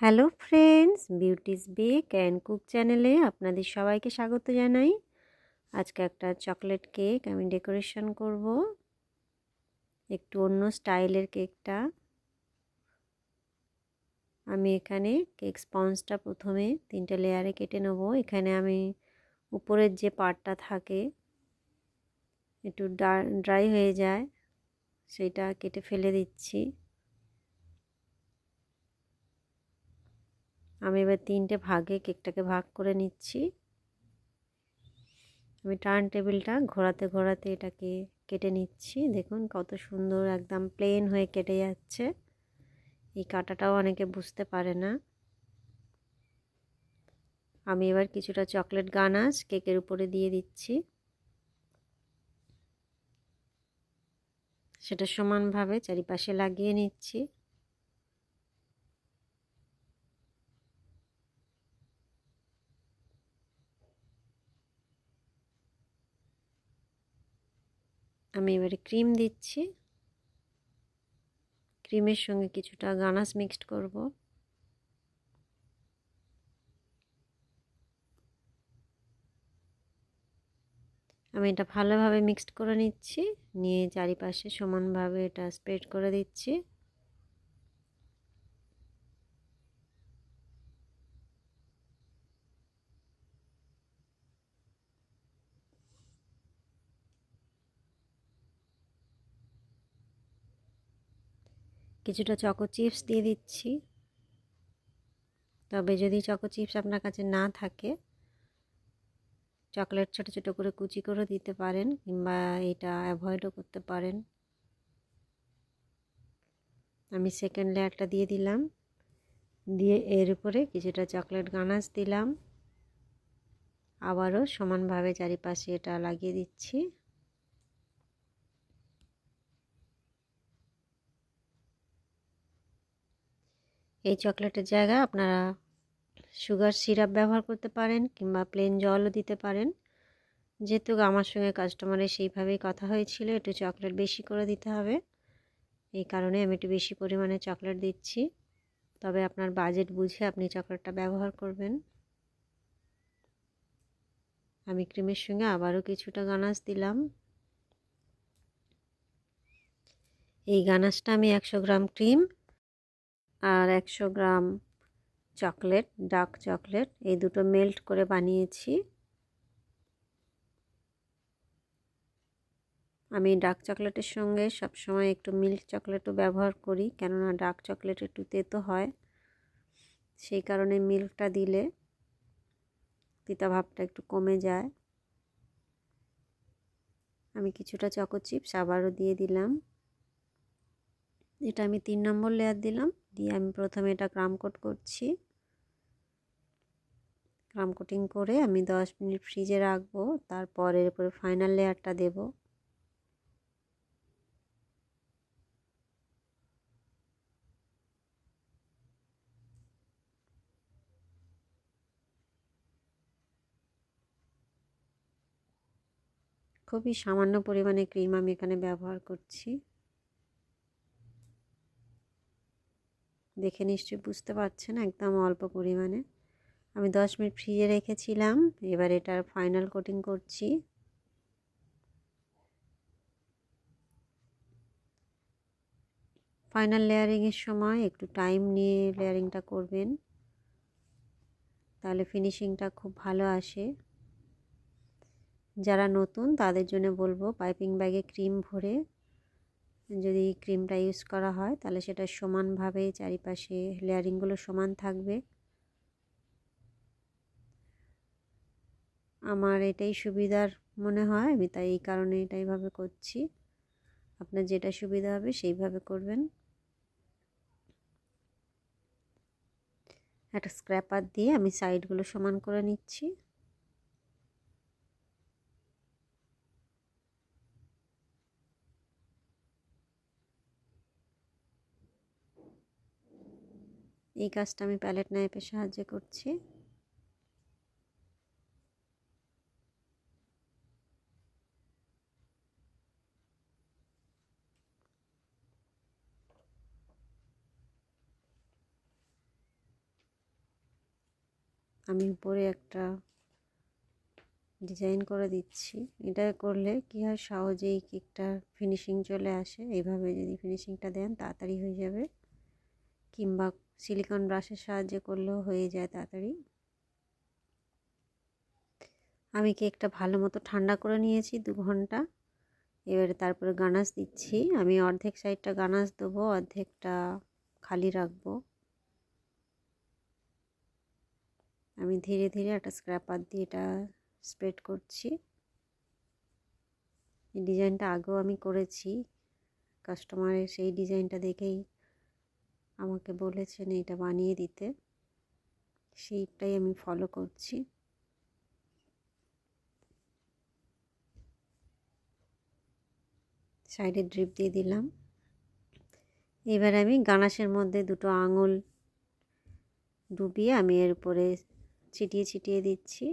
Hello friends, Beauty's bake and cook চ্যানেলে আপনাদের সবাইকে স্বাগত জানাই। আজকে একটা চকলেট কেক আমি ডেকোরেশন করব। একটু অন্য স্টাইলের কেকটা। আমি এখানে কেক স্পঞ্জটা প্রথমে তিনটে লেয়ারে কেটে নেব। এখানে আমি উপরের যে পার্টটা থাকে, একটু ড্রাই হয়ে যায়, সেইটা কেটে ফেলে দিচ্ছি। আমি এবার তিনটে ভাগে কেকটাকে ভাগ করে নিচ্ছি। আমি টার্ন টেবিলটা ঘোরাতে ঘোরাতে এটাকে কেটে নিচ্ছি। দেখুন কত সুন্দর একদম প্লেন হয়ে কেটে যাচ্ছে। এই কাটাটাও অনেকে বুঝতে পারে না। আমি এবার কিছুটা চকলেট গানাস কেকের উপরে দিয়ে দিচ্ছি। সেটা সমানভাবে চারিপাশে লাগিয়ে নিচ্ছি। আমি এবারে ক্রিম দিচ্ছি। ক্রিমের সঙ্গে কিছুটা গানাস মিক্সড করব। আমি এটা ভালোভাবে মিক্সড করে নিচ্ছি। নিয়ে চারিপাশে সমানভাবে এটা স্প্রেড করে দিচ্ছি। কিছুটা চকো চিপস দিয়ে দিচ্ছি। তবে যদি চকো চিপস আপনার কাছে না থাকে চকলেট ছোটো ছোটো করে কুচি করে দিতে পারেন কিংবা এটা অ্যাভয়েডও করতে পারেন। আমি সেকেন্ড লেয়ারটা দিয়ে দিলাম। দিয়ে এর উপরে কিছুটা চকলেট গানাস দিলাম। আবারও সমানভাবে চারিপাশে এটা লাগিয়ে দিচ্ছি। এই চকলেটের জায়গায় আপনারা সুগার সিরাপ ব্যবহার করতে পারেন কিংবা প্লেন জলও দিতে পারেন। যেহেতু আমার সঙ্গে কাস্টমারের সেইভাবেই কথা হয়েছিল, একটু চকলেট বেশি করে দিতে হবে। এই কারণে আমি একটু বেশি পরিমাণে চকলেট দিচ্ছি। তবে আপনার বাজেট বুঝে আপনি চকলেটটা ব্যবহার করবেন। আমি ক্রিমের সঙ্গে আবারও কিছুটা গানাস দিলাম। এই গানাসটা আমি একশো গ্রাম ক্রিম আর একশো গ্রাম চকলেট, ডার্ক চকলেট, এই দুটো মেল্ট করে বানিয়েছি। আমি ডার্ক চকলেটের সঙ্গে সবসময় একটু মিল্ক চকলেটও ব্যবহার করি, কেননা ডার্ক চকলেট একটু তেতো হয়। সেই কারণে মিল্কটা দিলে তিতা ভাবটা একটু কমে যায়। আমি কিছুটা চকো চিপস আবারও দিয়ে দিলাম। এটা আমি তিন নম্বর লেয়ার দিলাম। দিয়ে আমি প্রথমে এটা ক্রাম কোট করছি। ক্রাম কোটিং করে আমি দশ মিনিট ফ্রিজে রাখব, তারপর এর উপরে ফাইনাল লেয়ারটা দেব। খুবই সামান্য পরিমাণে ক্রিম আমি এখানে ব্যবহার করছি। দেখে নিশ্চয়ই বুঝতে পারছেন একদম অল্প পরিমাণে। আমি দশ মিনিট ফ্রিজে রেখেছিলাম, এবার এটার ফাইনাল কোটিং করছি। ফাইনাল লেয়ারিংয়ের সময় একটু টাইম নিয়ে লেয়ারিংটা করবেন। তাহলে ফিনিশিংটা খুব ভালো আসে। যারা নতুন তাদের জন্য বলব পাইপিং ব্যাগে ক্রিম ভরে যদি ক্রিমটা ইউজ করা হয়, তাহলে সেটা সমানভাবে চারিপাশে লেয়ারিংগুলো সমান থাকবে। আমার এটাই সুবিধার মনে হয়, আমি তাই এই কারণে এটাইভাবে করছি। আপনার যেটা সুবিধা হবে সেইভাবে করবেন। একটা স্ক্র্যাপার দিয়ে আমি সাইডগুলো সমান করে নিচ্ছি। এই কাজটা আমি প্যালেট নাইফের সাহায্যে করছি। আমি উপরে একটা ডিজাইন করে দিচ্ছি। এটা করলে কি হয়, সহজেই কেকটার ফিনিশিং চলে আসে। এইভাবে যদি ফিনিশিংটা দেন, তাড়াতাড়ি হয়ে যাবে। কিংবা সিলিকন ব্রাশের সাহায্যে করলেও হয়ে যায় তাড়াতাড়ি। আমি কেকটা ভালো মতো ঠান্ডা করে নিয়েছি দু ঘণ্টা। এবারে তারপরে গানাস দিচ্ছি। আমি অর্ধেক সাইডটা গানাস দেবো, অর্ধেকটা খালি রাখব। আমি ধীরে ধীরে একটা স্ক্র্যাপার দিয়ে এটা স্প্রেড করছি। এই ডিজাইনটা আগেও আমি করেছি। কাস্টমারের সেই ডিজাইনটা দেখেই আমাকে বলেছেন এটা বানিয়ে দিতে। সেইটাই আমি ফলো করছি। সাইডে ড্রিপ দিয়ে দিলাম। এবার আমি গানাশের মধ্যে দুটো আঙুল ডুবিয়ে আমি এর উপরে ছিটিয়ে ছিটিয়ে দিচ্ছি।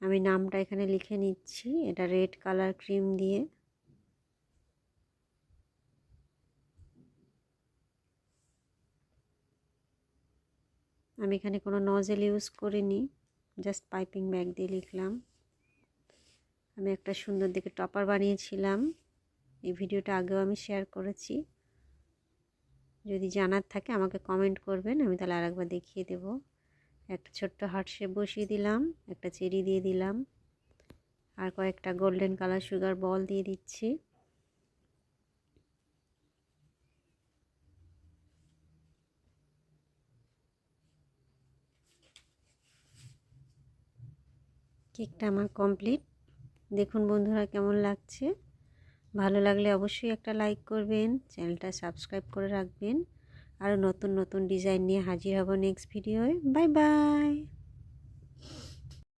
আমি নামটা এখানে লিখে নিচ্ছি, এটা রেড কালার ক্রিম দিয়ে। আমি এখানে কোনো নজেল ইউজ করিনি জাস্ট পাইপিং ব্যাগ দিয়ে লিখলাম। আমি একটা সুন্দর দিকে টপার বানিয়েছিলাম। এই ভিডিওটা আগেও আমি শেয়ার করেছি। যদি জানার থাকে আমাকে কমেন্ট করবেন, আমি তাহলে আরেকবার দেখিয়ে দেব। একটা ছোট্ট হার্ট শেপ বসিয়ে দিলাম, একটা চেরি দিয়ে দিলাম। আর কয়েকটা গোল্ডেন কালার সুগার বল দিয়ে দিচ্ছি। কেকটা আমার কমপ্লিট দেখুন বন্ধুরা কেমন লাগছে। ভালো লাগলে অবশ্যই একটা লাইক করবেন, চ্যানেলটা সাবস্ক্রাইব করে রাখবেন। আরও নতুন নতুন ডিজাইন নিয়ে হাজির হব নেক্সট ভিডিওয় বাই বাই